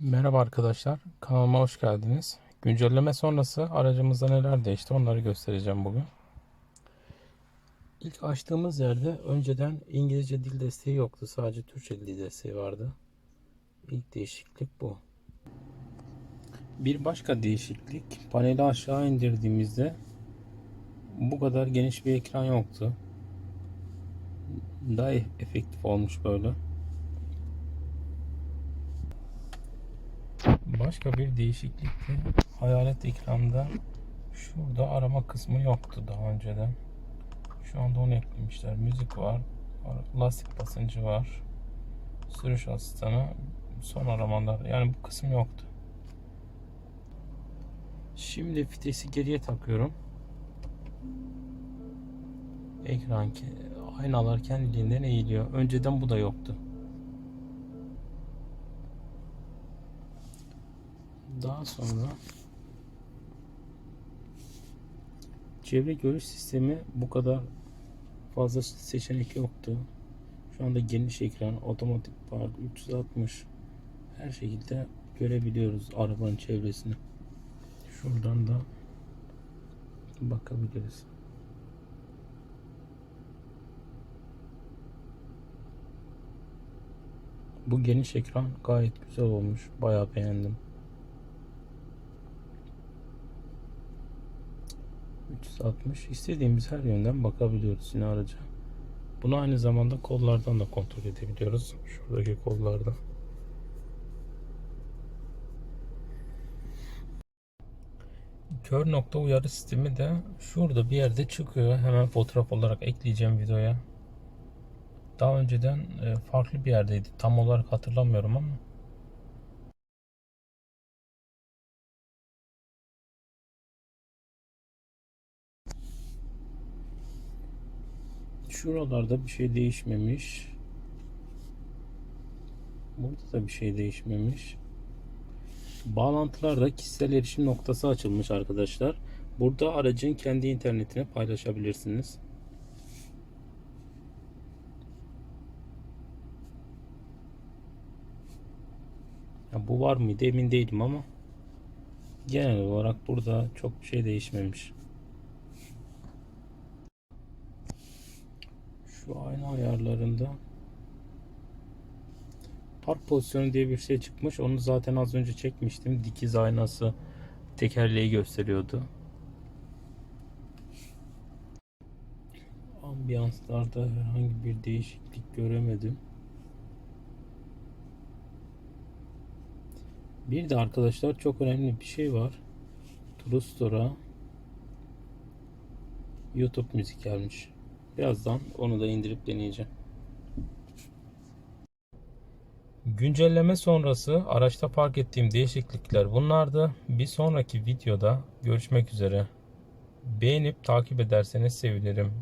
Merhaba arkadaşlar, kanalıma hoş geldiniz. Güncelleme sonrası aracımızda neler değişti onları göstereceğim bugün. İlk açtığımız yerde önceden İngilizce dil desteği yoktu. Sadece Türkçe dil desteği vardı. İlk değişiklik bu. Bir başka değişiklik paneli aşağı indirdiğimizde bu kadar geniş bir ekran yoktu. Daha efektif olmuş böyle. Başka bir değişiklik de hayalet ekranda şurada arama kısmı yoktu daha önceden. Şu anda onu eklemişler. Müzik var. Lastik basıncı var. Sürüş asistanı son aramalar. Yani bu kısım yoktu. Şimdi vitesi geriye takıyorum. Ekran aynalar kendiliğinden eğiliyor. Önceden bu da yoktu. Daha sonra çevre görüş sistemi bu kadar fazla seçenek yoktu. Şu anda geniş ekran, otomatik park, 360 her şekilde görebiliyoruz arabanın çevresini. Şuradan da bakabiliriz. Bu geniş ekran gayet güzel olmuş. Bayağı beğendim. 360 istediğimiz her yönden bakabiliyoruz yine araca. Bunu aynı zamanda kollardan da kontrol edebiliyoruz. Şuradaki kollarda. Kör nokta uyarı sistemi de şurada bir yerde çıkıyor. Hemen fotoğraf olarak ekleyeceğim videoya. Daha önceden e, farklı bir yerdeydi. Tam olarak hatırlamıyorum ama. Şuralarda bir şey değişmemiş. Burada da bir şey değişmemiş. Bağlantılarda kişisel erişim noktası açılmış arkadaşlar. Burada aracın kendi internetine paylaşabilirsiniz. Ya bu var mıydı emin değilim ama genel olarak burada çok bir şey değişmemiş. Şu ayna ayarlarında park pozisyonu diye bir şey çıkmış. Onu zaten az önce çekmiştim. Dikiz aynası tekerleği gösteriyordu. Ambiyanslarda herhangi bir değişiklik göremedim. Bir de arkadaşlar çok önemli bir şey var. True Store'a YouTube müzik gelmiş. Birazdan onu da indirip deneyeceğim. Güncelleme sonrası araçta fark ettiğim değişiklikler bunlardı. Bir sonraki videoda görüşmek üzere. Beğenip takip ederseniz sevinirim.